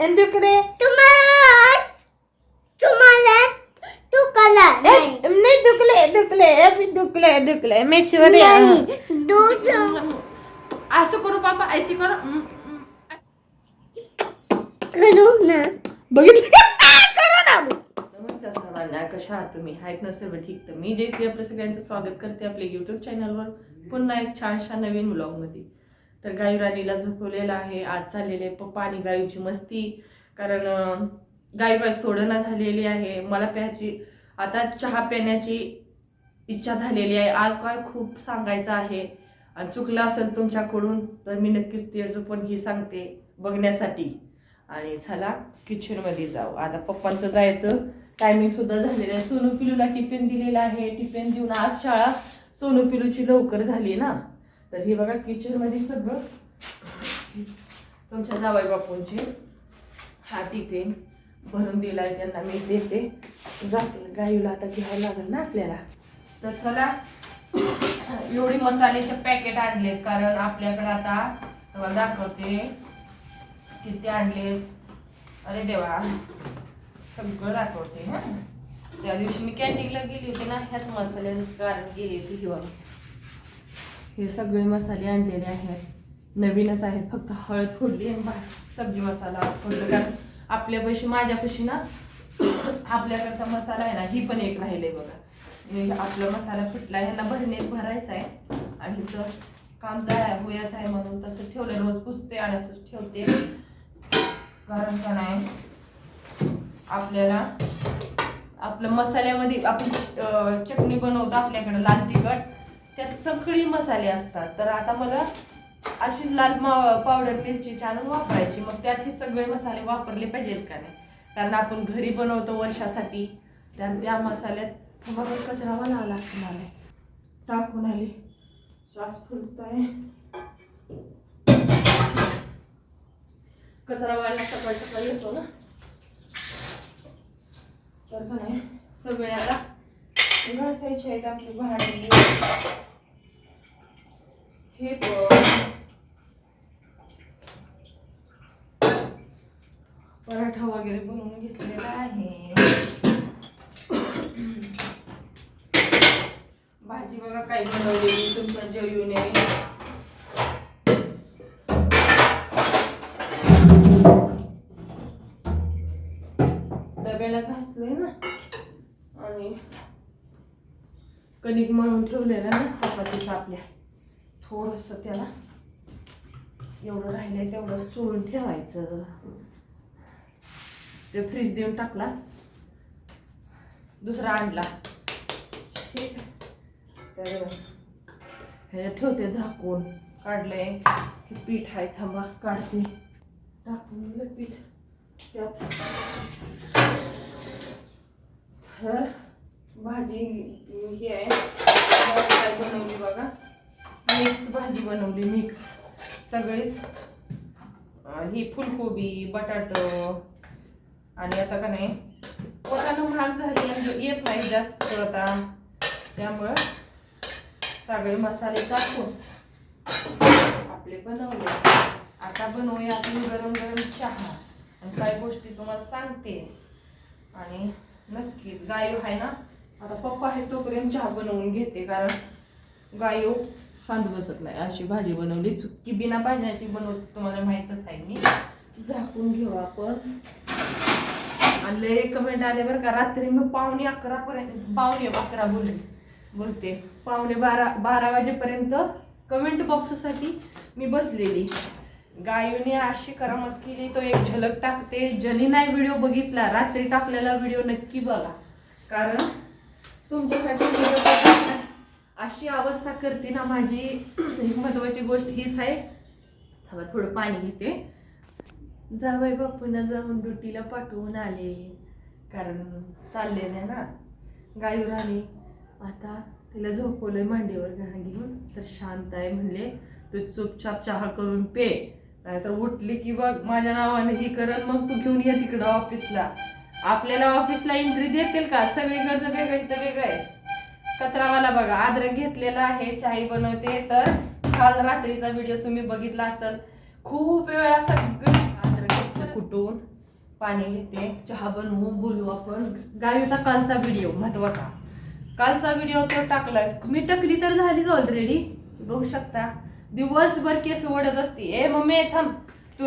दुखले तुम्हाला तुम्हाला तुकाला नाही दुखले दुखले अभि दुखले दुखले मेश्वरी दूध असं करू पापा ऐसी करू. करू ना बघितलं करू ना नमस्कार सर्वांना कशा आहात तुम्ही आहेत ना सर्व ठीक? तर मी जयश्री आपल्या सगळ्यांचं स्वागत करते आपल्या युट्यूब चॅनलवर पुन्हा एक छानशा नवीन ब्लॉगमध्ये तर गायू राणीला झोपवलेलं आहे. आज चाललेले पप्पा आणि गायूची मस्ती. कारण गायू गाय गाय सोडणं झालेली आहे. मला प्यायची आता चहा पिण्याची इच्छा झालेली आहे. आज काय खूप सांगायचं आहे. आणि चुकलं असेल तुमच्याकडून तर मी नक्कीच ते पण ही सांगते बघण्यासाठी. आणि चला किचनमध्ये जाऊ. आता पप्पांचं जायचं. टायमिंग सुद्धा झालेलं आहे. सोनू पिलूला टिफिन दिलेला आहे. टिफिन देऊन आज शाळा सोनू पिलूची लवकर झाली ना. तर हे बघा किचनमध्ये सगळं. तुमच्या जावाई बापूंचे हा टिफिन भरून दिला आहे त्यांना. मी देते. जातील. गाईला आता घ्यावं लागेल ना आपल्याला. तर चला एवढी मसाल्याचे पॅकेट आणलेत. कारण आपल्याकडे आता तुम्हाला दाखवते किती आणलेत. अरे देवा. सगळं दाखवते हा. त्या दिवशी मी कॅन्टीनला गेली होती ना ह्याच मसाल्याचं कारण गेली होती हिवाळी. हे सगळे मसाले आणलेले आहेत. नवीनच आहेत फक्त हळद फोडली आणि सब्जी मसाला फोडलं. कारण आपल्यापाशी माझ्यापाशी ना आपल्याकडचा मसाला आहे ना ही पण एक राहिले बघा. आपला मसाला फुटला ह्यांना भरणीत भरायचा आहे. आणि तर काम जाय होयाचं आहे म्हणून तसं ठेवलं. रोज पुसते आणि असं ठेवते. कारण का नाही आपल्याला आपलं मसाल्यामध्ये आपण चटणी बनवतो आपल्याकडं लाल तिखट. त्यात सगळी मसाले असतात. तर आता मला अशी लाल मा पावडर मिरची छान वापरायची. मग त्यात हे सगळे मसाले वापरले पाहिजेत का नाही? कारण आपण घरी बनवतो वर्षासाठी. त्या त्या मसाल्यात मग कचरा बनवला असणार आहे. टाकून आली. श्वास फुलतोय. कचरा व्हायला सकाळ सकाळी येतो ना? तर का नाही सगळे आता घासायचे आहेत आपली भांडी. हे पण पराठा वगैरे बनवून घेतलेला आहे. भाजी बघा काय बनवलेली तुमच्या जेवूने. डब्याला घासले ना. आणि कणिक मळून ठेवलेलं ना चपातीचं आपल्या. थोडंसं त्याला एवढं राहिलंय तेवढं चोळून ठेवायचं. ते फ्रीज देऊन टाकला. दुसरा आणला. ठीक तर ह्याच्यात ठेवते झाकून. काढलंय. हे पीठ आहे थांबा काढते. टाकून पीठ. त्यात तर भाजी ही आहे. काय बनवली बघा. मिक्स भाजी बनवली मिक्स. सगळीच. ही फुलकोबी बटाट आणि आता का नाही पोटानं महाग झाली आणि येत नाही जास्त आता त्यामुळं सगळे मसाले टाकून आपले बनवले. आता बनवूया आपण गरम गरम चहा. आणि काही गोष्टी तुम्हाला सांगते. आणि नक्कीच गायू आहे ना आता पप्पा आहे तोपर्यंत चहा बनवून घेते कारण गायू फांद बसत नाही. अशी भाजी बनवली. सुकी बिना पाण्याची बनवते तुम्हाला माहीतच आहे मी. झाकून घेऊ आपण. आणि लय कमेंट आले बरं का. रात्री मग पावणे अकरापर्यंत पावणे अकरा बोलले. बोलते. पावणे बारा बारा वाजेपर्यंत कमेंट बॉक्ससाठी मी बसलेली. गायूने अशी करामत केली तो एक झलक टाकते. ज्यांनी नाही व्हिडिओ बघितला रात्री टाकलेला व्हिडिओ नक्की बघा. कारण तुमच्यासाठी अशी अवस्था करते ना माझी. एक महत्वाची गोष्ट हीच आहे. थांबा थोडं पाणी घेते. जावई बापूंना जाऊन ड्युटीला पाठवून आले. कारण चालले नाही ना गायूर राणी आता तिला झोपवलंय मांडीवर घेऊन. तर शांत आहे म्हणले तू चुपचाप चहा करून पे. नाहीतर उठली की बघ माझ्या नावाने ही करत मग तू घेऊन ये तिकडं ऑफिसला आपल्याला ऑफिसला एंट्री देतील का? सगळीकडचं वेगळं तर वेगळं आहे. कचरावाला बघा. अद्रक घेतलेला आहे चाय बनवते. तर काल रात्रीचा व्हिडिओ तुम्ही बघितला असाल. खूप वेळा सगळं अद्रक घेतलं. कुटून पाणी घेते. चहा बनवू बोलू आपण. गावीचा कालचा व्हिडिओ महत्त्वाचा. कालचा व्हिडिओ तो टाकलाय. मी टकली तर झालीच ऑलरेडी बघू शकता. दिवसभर केस ओढत असते. ए मम्मी थांब. तू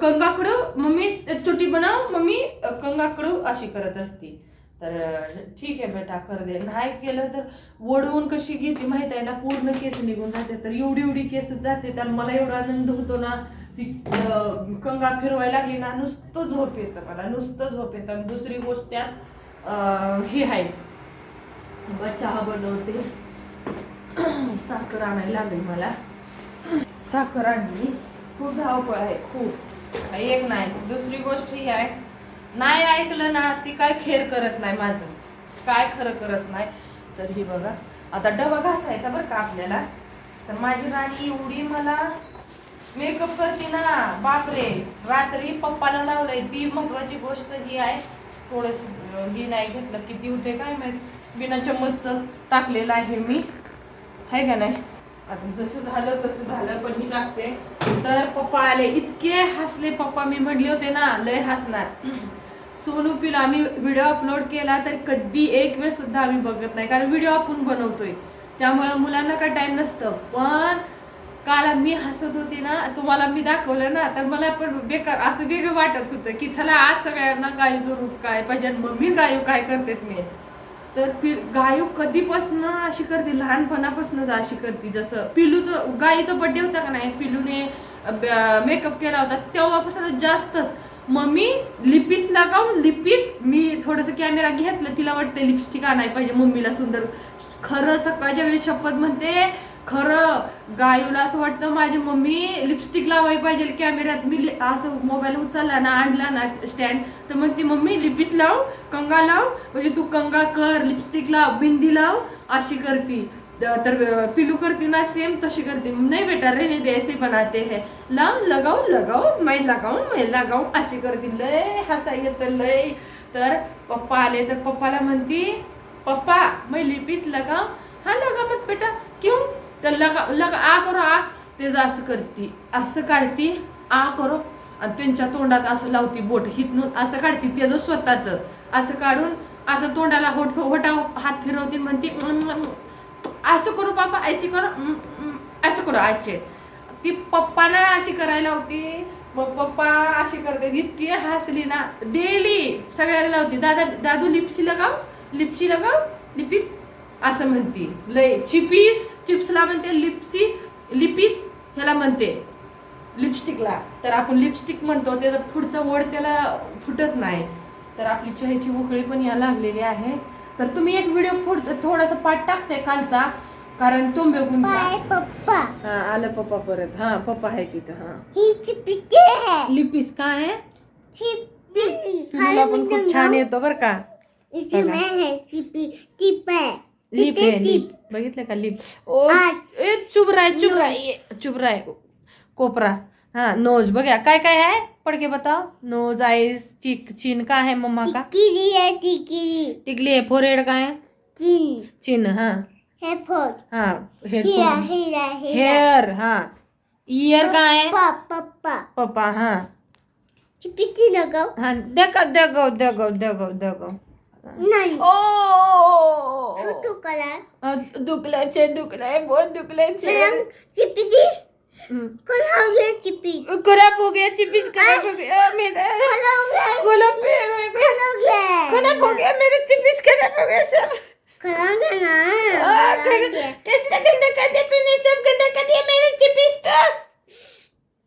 कंगाकडू मम्मी चुटी बनव. मम्मी कंगाकडू अशी करत असती. तर ठीक आहे बेटा कर दे. नाही केलं तर वडवून कशी घेते माहीत आहे ना? पूर्ण केस निघून जाते. तर एवढी एवढी केस जाते तर मला एवढा आनंद होतो ना ती कंगा फिरवायला लागली ना नुसतं झोप येतं मला नुसतं झोप येतं. आणि दुसरी गोष्ट त्यात ही आहे. चहा बनवते. साखर आणायला लागेल मला. साखर आणली. खूप धावपळ आहे खूप. एक नाही. दुसरी गोष्ट ही आहे. नाही ऐकलं ना ती काय खेर करत नाही माझं. काय खरं करत नाही. तर ही बघा आता डबा घासायचा बरं का आपल्याला. तर माझी राणी एवढी मला मेकअप करते ना बापरे. रात्री पप्पाला लावलंय. ती महत्वाची गोष्ट ही आहे. थोडस ही नाही घेतलं किती होते काय माहीत? बिना चम्मचचं टाकलेलं आहे मी. आहे का नाही? आता जसं झालं तसं झालं पण ही लागते तर पप्पा आले. इतके हसले पप्पा. मी म्हणले होते ना लय हसणार. सोनू पिला आम्ही व्हिडिओ अपलोड केला तर कधी एक वेळ सुद्धा आम्ही बघत नाही. कारण व्हिडिओ आपण बनवतोय. त्यामुळं मुलांना काय टाइम नसतं. पण काल मी हसत होती ना तुम्हाला मी दाखवलं ना तर मला पण बेकार असं वेगळं वाटत होतं की चला आज सगळ्यांना गायचं रूप काय पाहिजे मम्मी गायू काय करतेत मी? तर पि गायू कधीपासनं अशी करते लहानपणापासूनच अशी करते. जसं पिलूचं गायीचा बड्डे होता का नाही पिलूने मेकअप केला होता तेव्हापासून जास्तच. मम्मी लिपिस लगावून लिपिस मी थोडंसं कॅमेरा घेतलं तिला वाटतं लिपस्टिक आणायला पाहिजे मम्मीला सुंदर. खरं सकाळच्या वेळेस शपथ म्हणते खरं गायूला असं वाटतं माझी मम्मी लिपस्टिक लावायला पाहिजे कॅमेऱ्यात मी असं मोबाईल उचलला ना आणला ना स्टँड तर मग ती मम्मी लिपिस लाव कंगा लाव. म्हणजे तू कंगा कर लिपस्टिक लाव बिंदी लाव अशी करती. तर पिलू करती ना सेम तशी करती. नाही बेटा रे दे ऐसे बनाते हैं. लाव लगाव लगाव मै लगाऊ मै लगाऊ अशी करती. लय हसा येतं लय. तर पप्पा आले तर पप्पाला म्हणती पप्पा मै लिपीस लगाऊ हा लगा मत बेटा. क्यों? तर लगा लगा आ करो आ. ते असं करती. असं काढती आ करो. आणि त्यांच्या तोंडात असं लावती बोट हितनून. असं काढती त्याचं स्वतःच. असं काढून असं तोंडाला होट होटा हात फिरवती म्हणती असं करू पापा ऐशी करू. उम, करू आजचे ती पप्पाना अशी करायला होती. मग पप्पा अशी करते इतकी हसली ना. डेली सगळ्याला लावती. दादा दादू लिप्सी लगाव लिप्सी लगाव लिपिस असं म्हणते. लय चिपीस चिप्सला म्हणते लिप्सी लिपिस ह्याला म्हणते. लिपस्टिकला. तर आपण लिपस्टिक म्हणतो त्याचा पुढचा वड त्याला फुटत नाही. तर आपली चहाची उकळी पण या लागलेली आहे. तर तुम्ही एक व्हिडिओ पुढचा थोडासा पाठ टाकते कालचा कारण तो बघून पप्पा. हा आलं पप्पा परत. हा पप्पा आहे तिथं हा. ही है लिपिस काय आहे? पिलूला पण खूप छान येतो बर का. इसमें है चिपी टिप है लिप आहे लिप. बघितलं का लिप? ओ आज. ए चुप राय चुप राय चुप राय कोपरा. हाँ नोज. बघा काय काय है पढ़ के बताओ। नोज़ आईज चिक चिन का है मम्मा का? टिकरी है टिकरी टिकली है फोरहेड का है? चिन चिन हाँ। है फोर हाँ हेडफोन हेयर हाँ। ईयर का है? पप्पा पप्पा पप्पा हाँ। चिपी लगाओ। हाँ देखो देखो देखो देखो देखो। नहीं। ओ छोटू कलर। दुखले छे दुखले बहुत दुखले छे मैडम दी हम्म. कल हो गया चिपी खराब हो गया चिपिस खराब हो गया मेरा कल हो गया गुलाब पे हो गया कल हो गया खराब हो गया मेरे चिपिस खराब हो गया सब कल हो गया आ, ना कैसे गंदा कर दिया तूने सब गंदा कर दिया मेरे चिपिस का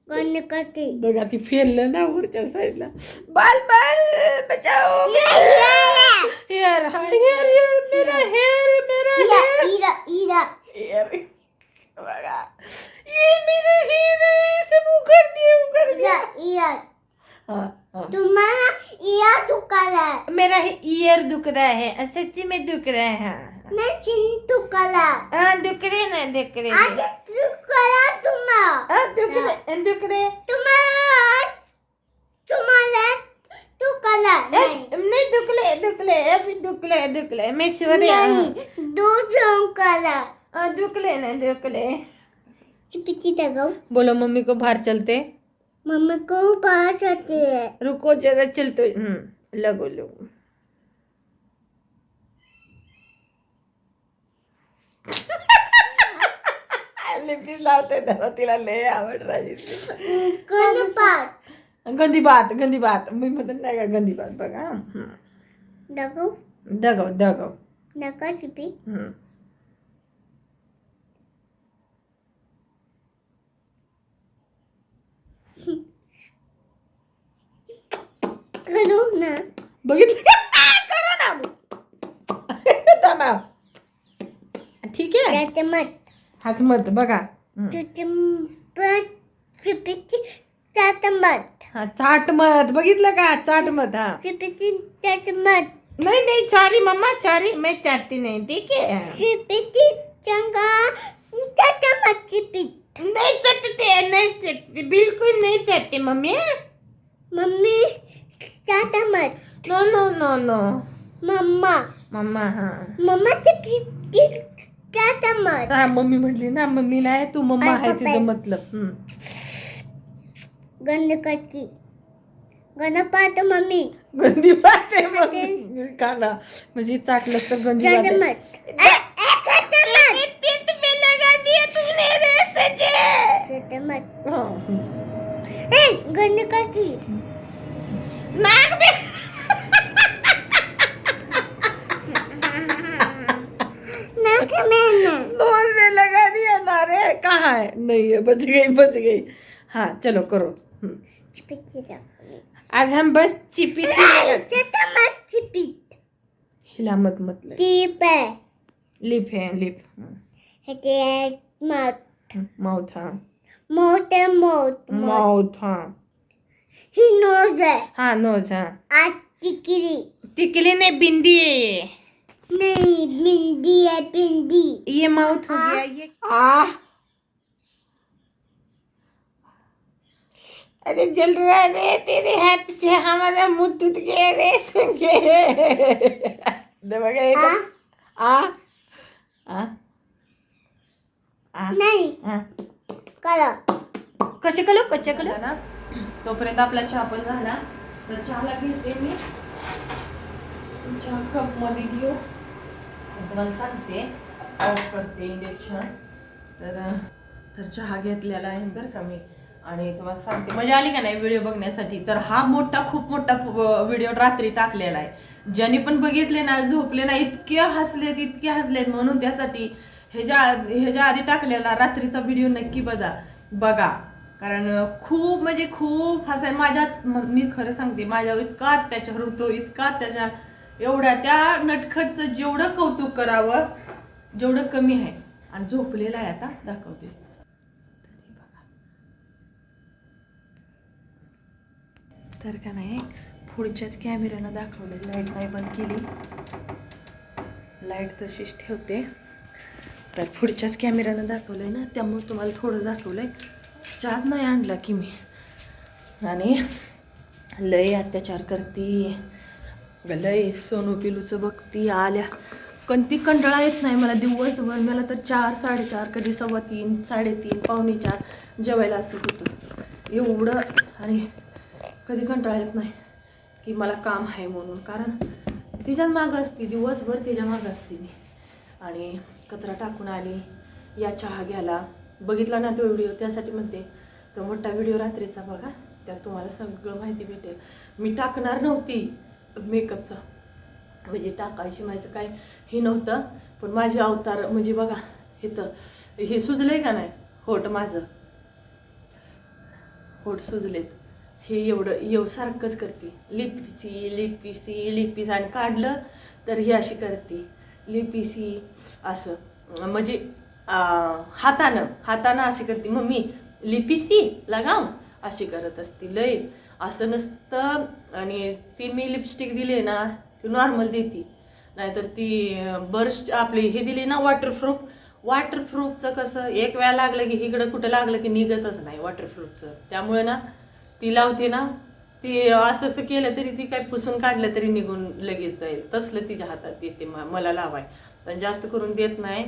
कौन करती? बघा ती फेरलं ना वरच्या साईडला बाल बाल बचाओ हेयर हेयर हेयर मेरा हेयर मेरा हीरा हेयर बघा. ये मेरा हेयर है सब उखड़ दिए उखड़ दिए हीरा हीरा हाँ हाँ तुम्हारा हीरा तू कलर मेरा ईयर दुख रहा है सच्ची में दुख रहा है हाँ। मैं चिंटू कलर हाँ दुख रहे ना दुख रहे आज तू कलर तुम्हारा हाँ दुख रहे दुख रहे तुम्हारा तुम्हारा तू कलर नहीं ए, नहीं दुख ले दुख ले अभी दुख ले दुख ले मैं श्योर है हाँ। नहीं दो जन कलर हाँ दुख ले ना दुख ले चिपी लगाओ बोलो मम्मी को बाहर चलते। मम्मी को आती है। रुको जरा चलतो हम्म लगो लगो। लिपी लावते तेव्हा तिला लय आवड गंदी बात। गंदी बात मी म्हणत नाही का गंदी बात बघा? हम्म. देखो दगव दगव नका चिपी। करू ना. बघितलं? का? करू ना. ठीक आहे? त्याचे मत हाच मत बघा. हम्म. तुझे मत चिपीची त्याचे मत हा चाट मत बघितलं का? चाट मत हा. चिपीची त्याचे मत नहीं नहीं चारी मम्मा चारी. मैं चाटती नहीं ठीक है चिपीची चंगा त्याचे मत चिपी. नहीं चटते नहीं चटते. बिल्कुल नहीं चटते मम्मी. मम्मी मत no no no no mamma mamma हा मम्मा चिपी त्याचे मत हा मम्मी म्हटली ना मम्मी नाही तू मम्मा आहे. तिचं मतलब. हम्म. गणपती. गणपत मम्मी. गंदी आहे मम्मी. काना म्हणजे चाटलंस तर गंदी हा, हम्म. गणपती. नाक में में नोज़ में लगा दिया ना रे कहाँ है? नहीं है बच गई बच गई। हाँ चलो करो। हम्म. आज हम बस चिपी सी मत चिपी। हिला मत मतलब टीप आहे लिप है लिप। मत माउथ हाँ। मोठ मोठ माउथ हाँ। ही नोज़ आहे हाँ नोज़ हाँ। आज टिकरी टिकली ने बिंदी है ये। नाही बिंदी आहे बिंदी। ये माउथ हो गया ये। आ। अरे जल रहा है रे तेरे हाथ से हमारा मुँह टूट गया रे सुन के। दे बघा आ? आ। आ। आ। नाही। आ। करा। कसे कलो कच्चे कलो ना? तोपर्यंत आपला चहा पण झाला. तर चहाला घेते मी. चहा कपमध्ये घेऊ. तुम्हाला सांगते. ऑफ करते इंजेक्शन तर तर चहा घेतलेला आहे बरं का मी. आणि तुम्हाला सांगते मजा आली का नाही व्हिडिओ बघण्यासाठी? तर हा मोठा खूप मोठा व्हिडिओ रात्री टाकलेला आहे. ज्यांनी पण बघितले ना झोपले ना इतके हसलेत इतके हसलेत म्हणून त्यासाठी ह्याच्या ह्याच्या आधी टाकलेला रात्रीचा व्हिडिओ नक्की बघा. बघा. कारण खूप म्हणजे खूप हसाय माझ्यात मी खरं सांगते माझ्यावर इतका अत्याचार होतो इतका अत्याचार. एवढ्या त्या नटखटचं जेवढं कौतुक करावं जेवढं कमी आहे. आणि झोपलेला आहे आता दाखवते. तर का नाही पुढच्याच कॅमेऱ्यानं दाखवले लाइट नाही बंद केली. लाइट तशीच ठेवते. तर पुढच्याच कॅमेऱ्यानं दाखवलं आहे ना त्यामुळे तुम्हाला थोडं दाखवलं आहे चहाच नाही आणला की मी. आणि लय अत्याचार करती. लय सोनू पिलूचं बघती आल्या. कोणती कंटाळा येत नाही मला दिवसभर. मला तर चार साडेचार कधी सव्वा तीन साडेतीन पावणे चार जेवायला असं होतं. एवढं आणि कधी कंटाळा येत नाही की मला काम आहे म्हणून. कारण तिच्यात मागं असते दिवसभर तिच्या मागं असते मी. आणि कचरा टाकून आली या चहा घ्यायला. बघितला ना तो व्हिडिओ त्यासाठी म्हणते तो मोठा व्हिडिओ रात्रीचा बघा त्यात तुम्हाला सगळं माहिती भेटेल. मी टाकणार नव्हती मेकअपचं म्हणजे टाकायची माझं काय हे नव्हतं पण माझे अवतार म्हणजे बघा हे तर हे सुजलंय का नाही? होट माझं. होट सुजलेत. हे एवढं येव सारखंच करते. लिपिसी लिपिसी लिपिस आणि काढलं तर ही अशी करते. लिपिसी असं. म्हणजे हातानं हातानं अशी करते मम्मी लिपिसी लगाव अशी करत असते लय. असं नसतं आणि ती मी लिपस्टिक दिली ना ती नॉर्मल देते. नाहीतर ती बर्श आपली हे दिली ना वॉटरप्रूफ वॉटरप्रूफचं कसं एक वेळा लागलं की इकडं कुठं लागलं की निघतच नाही वॉटरप्रूफचं त्यामुळे ना ती लावते ना ती असं असं केलं तरी ती काय पुसून काढलं तरी निघून लगेच जाईल. तसलं तिच्या हातात येते म- मला लावाय. पण जास्त करून देत नाही.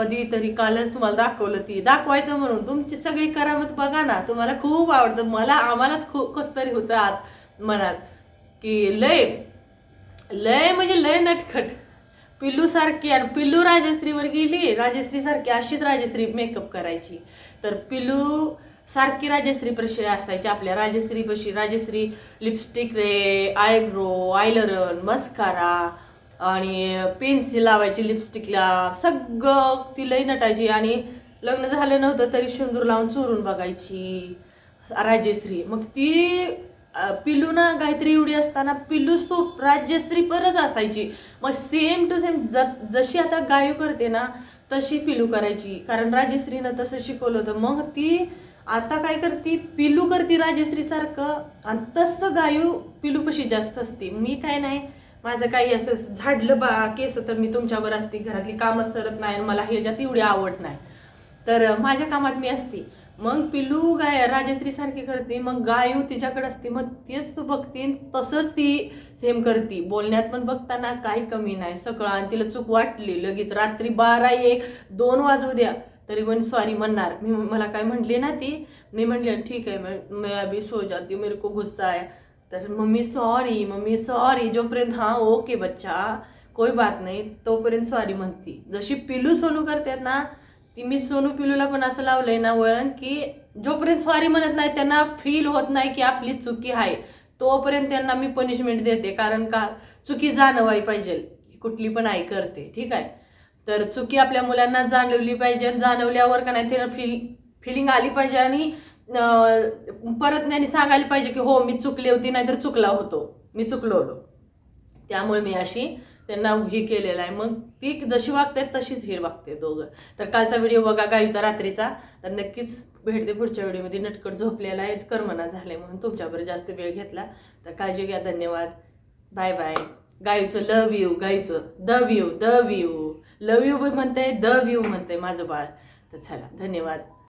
कधीतरी कालच तुम्हाला दाखवलं ती. दाखवायचं म्हणून तुमची सगळी करामत बघा ना. तुम्हाला खूप आवडतं. मला आम्हालाच खूप कस तरी होतं आत मनात की लय लय म्हणजे लय नटखट. पिल्लू सारखी आणि पिल्लू राजश्रीवर गेली राजश्री सारखी अशीच राजश्री मेकअप करायची. तर पिल्लू सारखी राजश्री प्रशी असायची आपल्या. राजश्री पशी राजश्री लिपस्टिक रे आयब्रो आयलरन मस्कारा आणि पेन्सिल लावायची लिपस्टिकला सगळं ती लई नटायची. आणि लग्न झालं नव्हतं तरी शेंदूर लावून चोरून बघायची. राजश्री. मग ती पिलू पिल्लू ना गायत्री एवढी असताना पिल्लू सोप राज्यश्री परच असायची. मग सेम टू सेम ज जशी आता गायू करते ना तशी पिल्लू करायची. कारण राजश्रीनं तसं शिकवलं होतं. मग ती आता काय करते? पिल्लू करते राजेश्रीसारखं. आणि तसं गायू पिल्लूपशी जास्त असते. मी काय नाही माझं काही असं झाडलं बा केस तर मी तुमच्यावर असते घरातली कामं सरत नाही आणि मला ह्याच्यात एवढी आवड नाही. तर माझ्या कामात मी असते. मग पिल्लू गाय राजश्री सारखी करते मग गायू तिच्याकडे असते मग तेच बघते आणि तसंच ती सेम करते. बोलण्यात पण बघताना काही कमी नाही. सगळं आणि तिला चूक वाटली लगेच रात्री बारा एक दोन वाजू द्या. तरी पण सॉरी म्हणणार. मी मला काय म्हटली ना ती? मी म्हटली ठीक आहे मैं मैं अभी सो जाती मेरे को गुस्सा आहे. तर मम्मी सॉरी मम्मी सॉरी जोपर्यंत हां ओके बच्चा कोई बात नाही तोपर्यंत सॉरी म्हणती. जशी पिलू सोनू करतात ना ती मी सोनू पिलूला पण असं लावलं आहे ना वळण की जोपर्यंत सॉरी म्हणत नाही त्यांना फील होत नाही की आपली चुकी आहे. तोपर्यंत त्यांना मी पनिशमेंट देते कारण का? चुकी जाणवायला पाहिजे. कुठली पण आई करते ठीक आहे? तर चुकी आपल्या मुलांना जाणवली पाहिजे जाणवल्यावर का नाही त्यांना फील फिलिंग आली पाहिजे आणि परत त्यांनी सांगायला पाहिजे की हो मी चुकली होती नाहीतर चुकला होतो. मी चुकलो होतो. त्यामुळे मी अशी त्यांना हे केलेलं आहे. मग ती जशी वागतात तशीच हे वागते दोघं. तर कालचा व्हिडिओ बघा गाईचा रात्रीचा. तर नक्कीच भेटते पुढच्या व्हिडिओमध्ये. नटकट झोपलेला आहे करमना झाले म्हणून तुमच्याबरोबर जास्त वेळ घेतला. तर काळजी घ्या धन्यवाद. Bye bye. गाईचं लव यू गाईचं. द यू द यू लव यू म्हणते द यू म्हणते माझं बाळ. तर चला धन्यवाद.